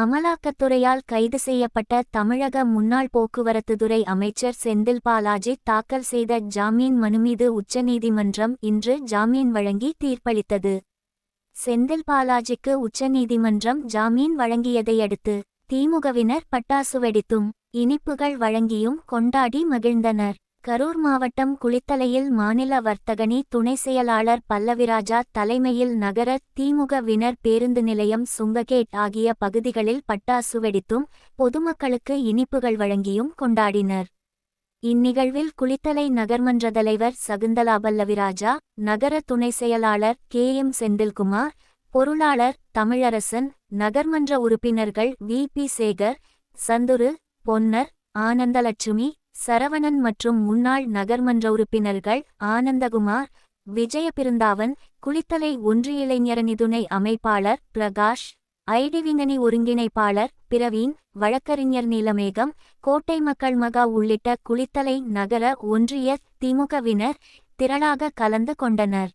அமலாக்கத்துறையால் கைது செய்யப்பட்ட தமிழக முன்னாள் போக்குவரத்துத்துறை அமைச்சர் செந்தில் பாலாஜி தாக்கல் செய்த ஜாமீன் மனு மீது உச்சநீதிமன்றம் இன்று ஜாமீன் வழங்கி தீர்ப்பளித்தது. செந்தில் பாலாஜிக்கு உச்சநீதிமன்றம் ஜாமீன் வழங்கியதையடுத்து திமுகவினர் பட்டாசு வெடித்தும் இனிப்புகள் வழங்கியும் கொண்டாடி மகிழ்ந்தனர். கரூர் மாவட்டம் குளித்தலையில் மாநில வர்த்தகணி துணை செயலாளர் பல்லவிராஜா தலைமையில் நகர திமுகவினர் பேருந்து நிலையம் சுங்ககேட் ஆகிய பகுதிகளில் பட்டாசு வெடித்தும் பொதுமக்களுக்கு இனிப்புகள் வழங்கியும் கொண்டாடினர். இந்நிகழ்வில் குளித்தலை நகர்மன்ற தலைவர் சகுந்தலா பல்லவிராஜா நகர துணை செயலாளர் கே எம் செந்தில்குமார் பொருளாளர் தமிழரசன் நகர்மன்ற உறுப்பினர்கள் வி பி சேகர் சந்துரு பொன்னர் ஆனந்தலட்சுமி சரவணன் மற்றும் முன்னாள் நகர்மன்ற உறுப்பினர்கள் ஆனந்தகுமார் விஜயபிருந்தாவன் குளித்தலை ஒன்றிய இளைஞரணி துணை அமைப்பாளர் பிரகாஷ் ஐடிவிங்கனி ஒருங்கிணைப்பாளர் பிரவீன் வழக்கறிஞர் நீலமேகம் கோட்டை மக்கள் மகா உள்ளிட்ட குளித்தலை நகர ஒன்றிய திமுகவினர் திரளாக கலந்து கொண்டனர்.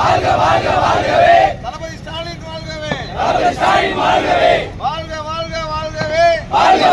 வாழ்க வாழ்க வாழ்கவே. தளபதி ஸ்டாலின் வாழ்கவே. தளபதி ஸ்டாலின் வாழ்கவே. வாழ்க வாழ்க வாழ்கவே. வாழ்க